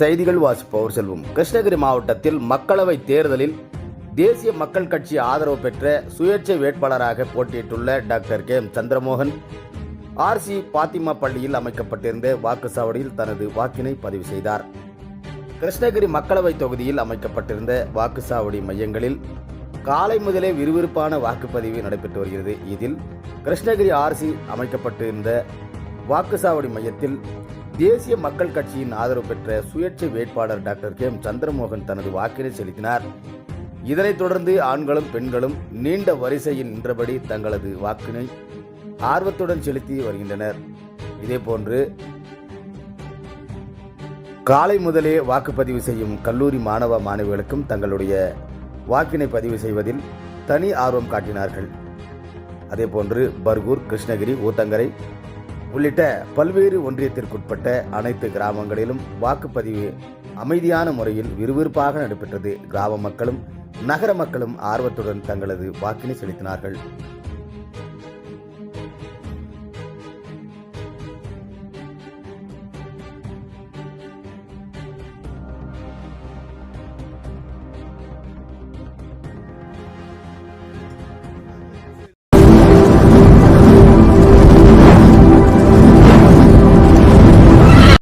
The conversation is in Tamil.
செய்திகள் வாசிப்பவர் செல்வம். கிருஷ்ணகிரி மாவட்டத்தில் மக்களவை தேர்தலில் தேசிய மக்கள் கட்சி ஆதரவு பெற்ற சுயேட்சை வேட்பாளராக போட்டியிட்டுள்ள doctor K M Chandramohan RC Fatima பள்ளியில் அமைக்கப்பட்டிருந்த வாக்குச்சாவடியில் தனது வாக்கினை பதிவு செய்தார். கிருஷ்ணகிரி மக்களவை தொகுதியில் அமைக்கப்பட்டிருந்த வாக்குச்சாவடி மையங்களில் காலை முதலே விறுவிறுப்பான வாக்குப்பதிவு நடைபெற்று வருகிறது. இதில் கிருஷ்ணகிரி ஆர்சி அமைக்கப்பட்டிருந்த வாக்குச்சாவடி மையத்தில் தேசிய மக்கள் கட்சியின் ஆதரவு பெற்ற சுயேட்சை வேட்பாளர் டாக்டர் கே எம் சந்திரமோகன் தனது வாக்கினை செலுத்தினார். இதனைத் தொடர்ந்து ஆண்களும் பெண்களும் நீண்ட வரிசையில் நின்றபடி தங்களது வாக்கினை ஆர்வத்துடன் செலுத்தி வருகின்றனர். இதேபோன்று காலை முதலே வாக்குப்பதிவு செய்யும் கல்லூரி மாணவ மாணவிகளுக்கும் தங்களுடைய வாக்கினை பதிவு செய்வதில் தனி ஆர்வம் காட்டினார்கள். அதேபோன்று பர்கூர் கிருஷ்ணகிரி ஊத்தங்கரை உள்ளிட்ட பல்வேறு ஒன்றியத்திற்குட்பட்ட அனைத்து கிராமங்களிலும் வாக்குப்பதிவு அமைதியான முறையில் விறுவிறுப்பாக நடைபெற்றது. கிராம மக்களும் நகர மக்களும் ஆர்வத்துடன் தங்களது வாக்கினை செலுத்தினார்கள்.